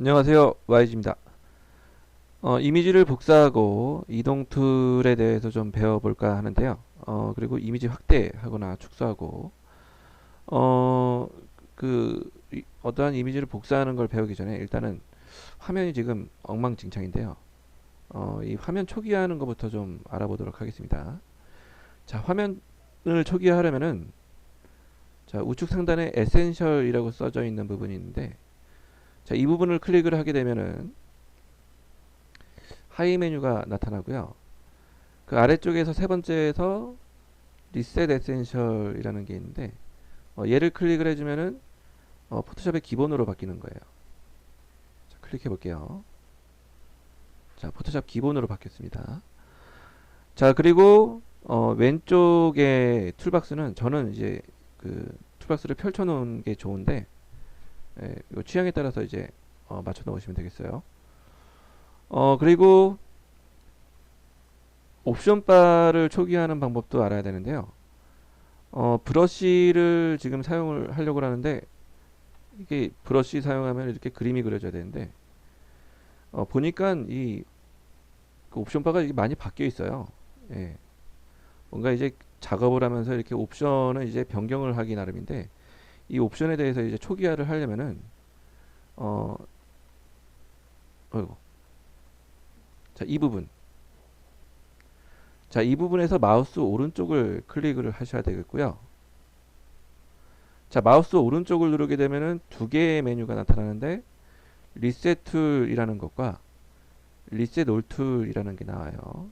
안녕하세요. YG입니다. 어, 이미지를 복사하고 이동 툴에 대해서 좀 배워볼까 하는데요. 어, 그리고 이미지 확대하거나 축소하고, 어, 그, 이- 어떠한 이미지를 복사하는 걸 배우기 전에 일단은 화면이 지금 엉망진창인데요. 어, 이 화면 초기화하는 것부터 좀 알아보도록 하겠습니다. 자, 화면을 초기화하려면은, 자, 우측 상단에 에센셜이라고 써져 있는 부분이 있는데, 자, 이 부분을 클릭을 하게 되면은 하이 메뉴가 나타나고요. 그 아래쪽에서 세 번째에서 리셋 에센셜이라는 게 있는데 어, 얘를 클릭을 해주면은 어, 포토샵의 기본으로 바뀌는 거예요. 자, 클릭해 볼게요. 자, 포토샵 기본으로 바뀌었습니다. 자, 그리고 어, 왼쪽에 툴박스는 저는 이제 그 툴박스를 펼쳐 놓은 게 좋은데 예, 취향에 따라서 이제 어, 맞춰 넣으시면 되겠어요. 어 그리고 옵션 바를 초기화하는 방법도 알아야 되는데요. 어 브러쉬를 지금 사용을 하려고 하는데 이게 브러쉬 사용하면 이렇게 그림이 그려져야 되는데 어 보니까 이 그 옵션 바가 많이 바뀌어 있어요. 예. 뭔가 이제 작업을 하면서 이렇게 옵션을 이제 변경을 하기 나름인데 이 옵션에 대해서 이제 초기화를 하려면은 어 어이구. 자이 부분. 자 이 부분에서 마우스 오른쪽을 클릭을 하셔야 되겠고요. 자 마우스 오른쪽을 누르게 되면은 두 개의 메뉴가 나타나는데 리셋 툴이라는 것과 리셋 올 툴이라는 게 나와요.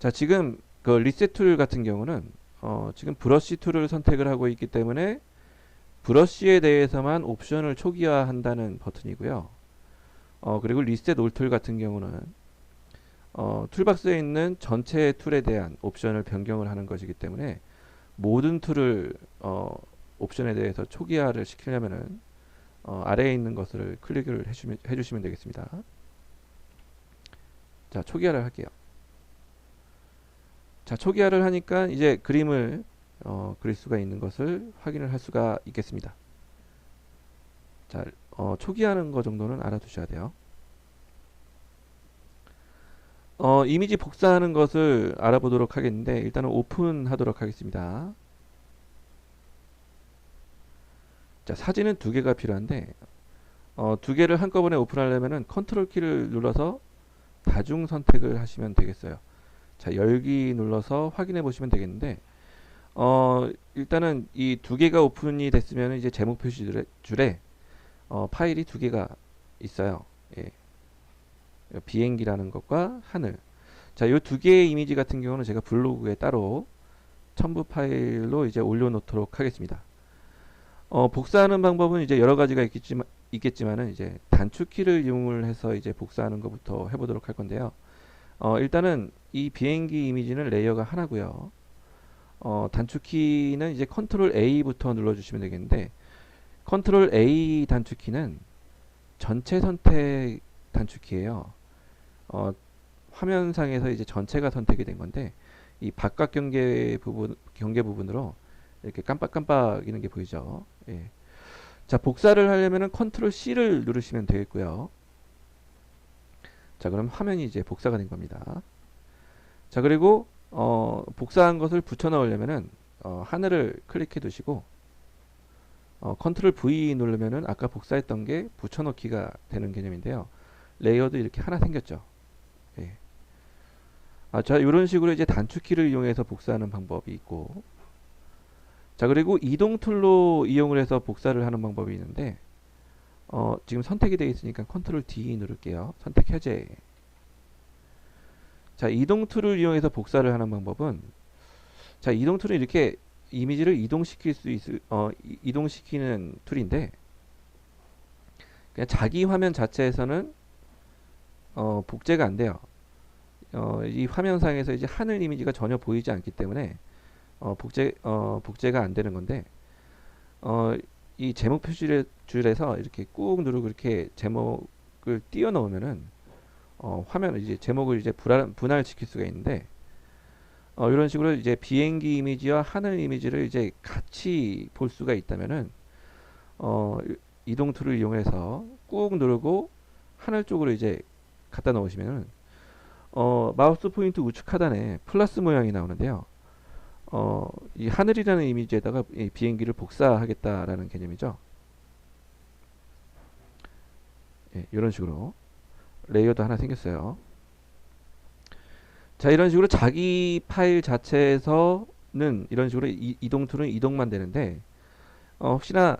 자 지금 그 리셋 툴 같은 경우는 어, 지금 브러쉬 툴을 선택을 하고 있기 때문에 브러쉬에 대해서만 옵션을 초기화한다는 버튼이고요. 어, 그리고 리셋 올툴 같은 경우는 어, 툴박스에 있는 전체 툴에 대한 옵션을 변경을 하는 것이기 때문에 모든 툴을 어, 옵션에 대해서 초기화를 시키려면은 어, 아래에 있는 것을 클릭을 해주면, 해주시면 되겠습니다. 자, 초기화를 할게요. 자, 초기화를 하니까 이제 그림을 어, 그릴 수가 있는 것을 확인을 할 수가 있겠습니다. 자, 어, 초기화하는 거 정도는 알아두셔야 돼요. 어, 이미지 복사하는 것을 알아보도록 하겠는데 일단은 오픈하도록 하겠습니다. 자, 사진은 두 개가 필요한데 어, 두 개를 한꺼번에 오픈하려면은 컨트롤 키를 눌러서 다중 선택을 하시면 되겠어요. 자, 열기 눌러서 확인해 보시면 되겠는데, 어, 일단은 이 두 개가 오픈이 됐으면 이제 제목 표시 줄에, 줄에 어, 파일이 두 개가 있어요. 예. 비행기라는 것과 하늘. 자, 이 두 개의 이미지 같은 경우는 제가 블로그에 따로 첨부 파일로 이제 올려놓도록 하겠습니다. 어, 복사하는 방법은 이제 여러 가지가 있겠지만, 있겠지만은 이제 단축키를 이용을 해서 이제 복사하는 것부터 해보도록 할 건데요. 어, 일단은 이 비행기 이미지는 레이어가 하나고요. 어, 단축키는 이제 컨트롤 A부터 눌러주시면 되겠는데 컨트롤 A 단축키는 전체 선택 단축키예요. 어, 화면상에서 이제 전체가 선택이 된 건데 이 바깥 경계 부분 경계 부분으로 이렇게 깜빡깜빡 이는 게 보이죠. 예. 자 복사를 하려면은 컨트롤 C를 누르시면 되겠고요. 자 그럼 화면이 이제 복사가 된 겁니다. 자 그리고 어, 복사한 것을 붙여 넣으려면은 어, 하늘을 클릭해 두시고 어, 컨트롤 V 누르면은 아까 복사했던 게 붙여 넣기가 되는 개념인데요. 레이어도 이렇게 하나 생겼죠. 예. 아, 자 이런 식으로 이제 단축키를 이용해서 복사하는 방법이 있고 자 그리고 이동 툴로 이용을 해서 복사를 하는 방법이 있는데 어, 지금 선택이 되어 있으니까 컨트롤 D 누를게요. 선택 해제. 자, 이동 툴을 이용해서 복사를 하는 방법은 자, 이동 툴은 이렇게 이미지를 이동시킬 수 있, 어, 이- 이동시키는 툴인데 그냥 자기 화면 자체에서는 어, 복제가 안 돼요. 어, 이 화면상에서 이제 하늘 이미지가 전혀 보이지 않기 때문에 어, 복제 어, 복제가 안 되는 건데 어, 이 제목 표시 줄에서 이렇게 꾹 누르고 이렇게 제목을 띄워 넣으면은 어, 화면을 이제 제목을 이제 분할, 분할 시킬 수가 있는데 어, 이런 식으로 이제 비행기 이미지와 하늘 이미지를 이제 같이 볼 수가 있다면은 어, 이동 툴을 이용해서 꾹 누르고 하늘 쪽으로 이제 갖다 놓으시면은 어, 마우스 포인트 우측 하단에 플러스 모양이 나오는데요. 어, 이 하늘이라는 이미지에다가 이 비행기를 복사하겠다라는 개념이죠. 예, 이런 식으로 레이어도 하나 생겼어요. 자, 이런 식으로 자기 파일 자체에서는 이런 식으로 이, 이동 툴은 이동만 되는데 어, 혹시나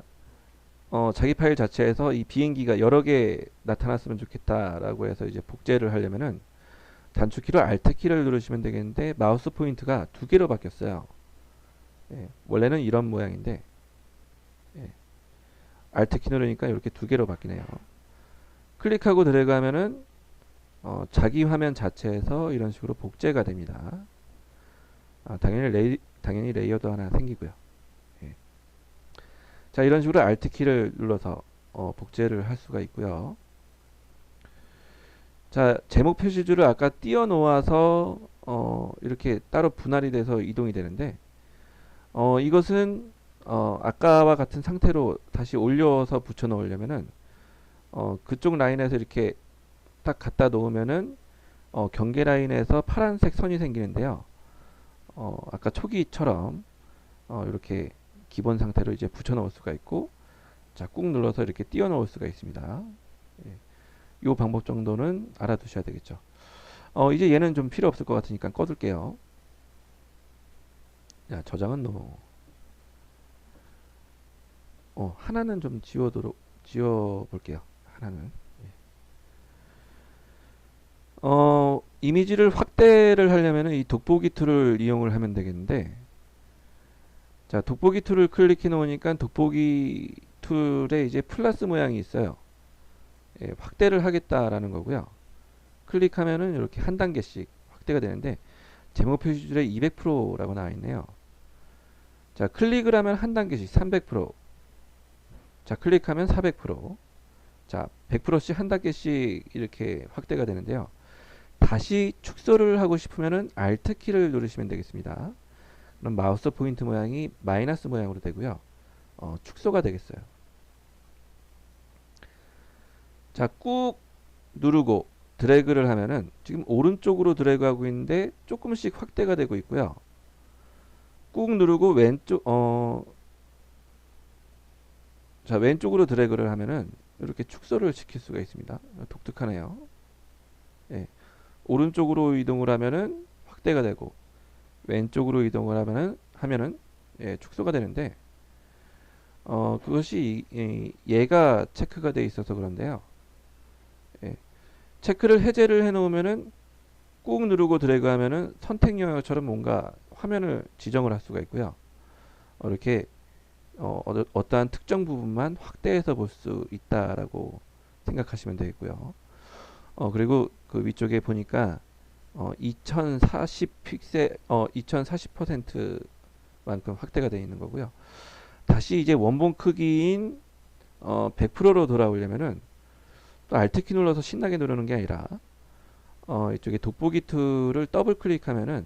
어, 자기 파일 자체에서 이 비행기가 여러 개 나타났으면 좋겠다라고 해서 이제 복제를 하려면은 단축키로 Alt 키를 누르시면 되겠는데 마우스 포인트가 두 개로 바뀌었어요. 예, 원래는 이런 모양인데 예, Alt 키 누르니까 이렇게 두 개로 바뀌네요. 클릭하고 들어가면은 어, 자기 화면 자체에서 이런 식으로 복제가 됩니다. 아, 당연히 레이, 당연히 레이어도 하나 생기고요. 예. 자, 이런 식으로 Alt 키를 눌러서 어, 복제를 할 수가 있고요. 자, 제목 표시줄을 아까 띄워 놓아서 어, 이렇게 따로 분할이 돼서 이동이 되는데 어, 이것은 어, 아까와 같은 상태로 다시 올려서 붙여 놓으려면은 어, 그쪽 라인에서 이렇게 딱 갖다 놓으면은 어, 경계 라인에서 파란색 선이 생기는데요. 어, 아까 초기처럼 어, 이렇게 기본 상태로 이제 붙여 넣을 수가 있고 자, 꾹 눌러서 이렇게 띄워 넣을 수가 있습니다. 예. 이 방법 정도는 알아두셔야 되겠죠. 어, 이제 얘는 좀 필요 없을 것 같으니까 꺼둘게요. 자, 저장은 노. 어, 하나는 좀 지워도록 지워 볼게요. 하나는. 예. 어, 이미지를 확대를 하려면 이 돋보기 툴을 이용을 하면 되겠는데 자, 돋보기 툴을 클릭해 놓으니까 돋보기 툴에 이제 플러스 모양이 있어요. 예, 확대를 하겠다라는 거고요. 클릭하면은 이렇게 한 단계씩 확대가 되는데 제목 표시줄에 200%라고 나와 있네요. 자, 클릭을 하면 한 단계씩 300%. 자, 클릭하면 400%. 자, 100%씩 한 단계씩 이렇게 확대가 되는데요. 다시 축소를 하고 싶으면은 Alt 키를 누르시면 되겠습니다. 그럼 마우스 포인트 모양이 마이너스 모양으로 되고요. 어, 축소가 되겠어요. 자, 꾹 누르고 드래그를 하면은 지금 오른쪽으로 드래그하고 있는데 조금씩 확대가 되고 있고요. 꾹 누르고 왼쪽 어 자, 왼쪽으로 드래그를 하면은 이렇게 축소를 시킬 수가 있습니다. 독특하네요. 예. 오른쪽으로 이동을 하면은 확대가 되고 왼쪽으로 이동을 하면은 하면은 예, 축소가 되는데 어, 그것이 이, 이, 얘가 체크가 돼 있어서 그런데요. 예. 체크를 해제를 해 놓으면은 꾹 누르고 드래그 하면은 선택 영역처럼 뭔가 화면을 지정을 할 수가 있고요. 어, 이렇게 어, 어, 어떠한 특정 부분만 확대해서 볼 수 있다라고 생각하시면 되겠고요. 어, 그리고 그 위쪽에 보니까 어, 2040 픽셀, 어, 2040%만큼 확대가 되어 있는 거고요. 다시 이제 원본 크기인 어, 100%로 돌아오려면은 또 Alt 키 눌러서 신나게 누르는 게 아니라 어, 이쪽에 돋보기 툴을 더블 클릭하면은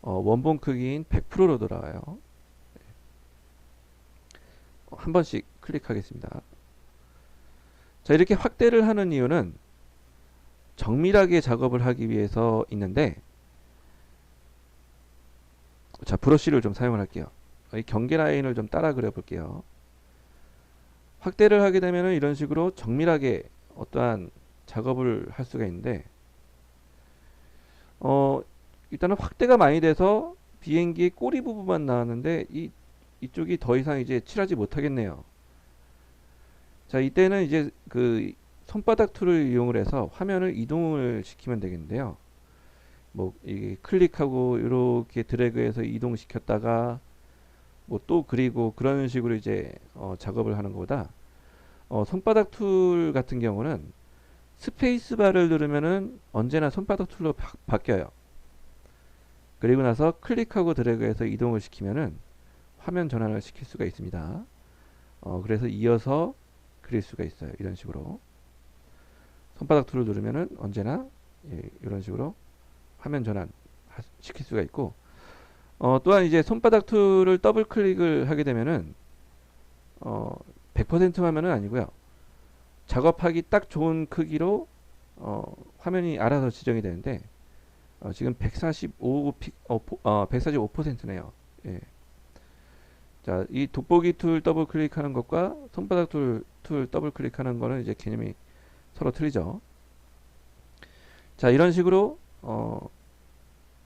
어, 원본 크기인 100%로 돌아와요. 어, 한 번씩 클릭하겠습니다. 자, 이렇게 확대를 하는 이유는 정밀하게 작업을 하기 위해서 있는데 자, 브러쉬를 좀 사용을 할게요. 이 경계 라인을 좀 따라 그려 볼게요. 확대를 하게 되면 이런 식으로 정밀하게 어떠한 작업을 할 수가 있는데 어, 일단은 확대가 많이 돼서 비행기의 꼬리 부분만 나왔는데 이 이쪽이 더 이상 이제 칠하지 못하겠네요. 자, 이때는 이제 그 손바닥 툴을 이용을 해서 화면을 이동을 시키면 되겠는데요. 뭐 이게 클릭하고 이렇게 드래그해서 이동시켰다가 뭐 또 그리고 그런 식으로 이제 어, 작업을 하는 것보다 어, 손바닥 툴 같은 경우는 스페이스 바를 누르면은 언제나 손바닥 툴로 바, 바뀌어요. 그리고 나서 클릭하고 드래그해서 이동을 시키면은 화면 전환을 시킬 수가 있습니다. 어, 그래서 이어서 그릴 수가 있어요. 이런 식으로. 손바닥 툴을 누르면은 언제나 예, 이런 식으로 화면 전환 하, 시킬 수가 있고 어, 또한 이제 손바닥 툴을 더블 클릭을 하게 되면은 어, 100% 화면은 아니고요. 작업하기 딱 좋은 크기로 어, 화면이 알아서 지정이 되는데 어, 지금 145 피, 어, 포- 어, 145%네요. 예. 자, 이 돋보기 툴 더블 클릭하는 것과 손바닥 툴, 툴 더블 클릭하는 거는 이제 개념이 서로 틀리죠. 자, 이런 식으로 어,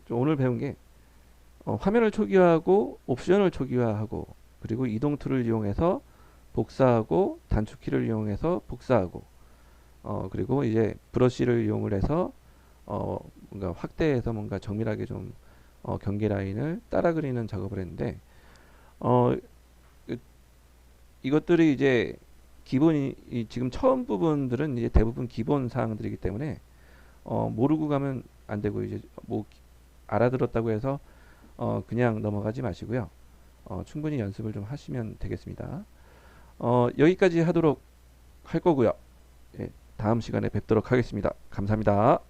좀 오늘 배운 게 어, 화면을 초기화하고 옵션을 초기화하고 그리고 이동 툴을 이용해서 복사하고 단축키를 이용해서 복사하고 어, 그리고 이제 브러쉬를 이용을 해서 어, 뭔가 확대해서 뭔가 정밀하게 좀 어, 경계 라인을 따라 그리는 작업을 했는데 어, 그- 이것들이 이제 기본이 이 지금 처음 부분들은 이제 대부분 기본 사항들이기 때문에 어, 모르고 가면 안 되고 이제 뭐 기- 알아들었다고 해서 어, 그냥 넘어가지 마시고요. 어, 충분히 연습을 좀 하시면 되겠습니다. 어, 여기까지 하도록 할 거고요. 예, 다음 시간에 뵙도록 하겠습니다. 감사합니다.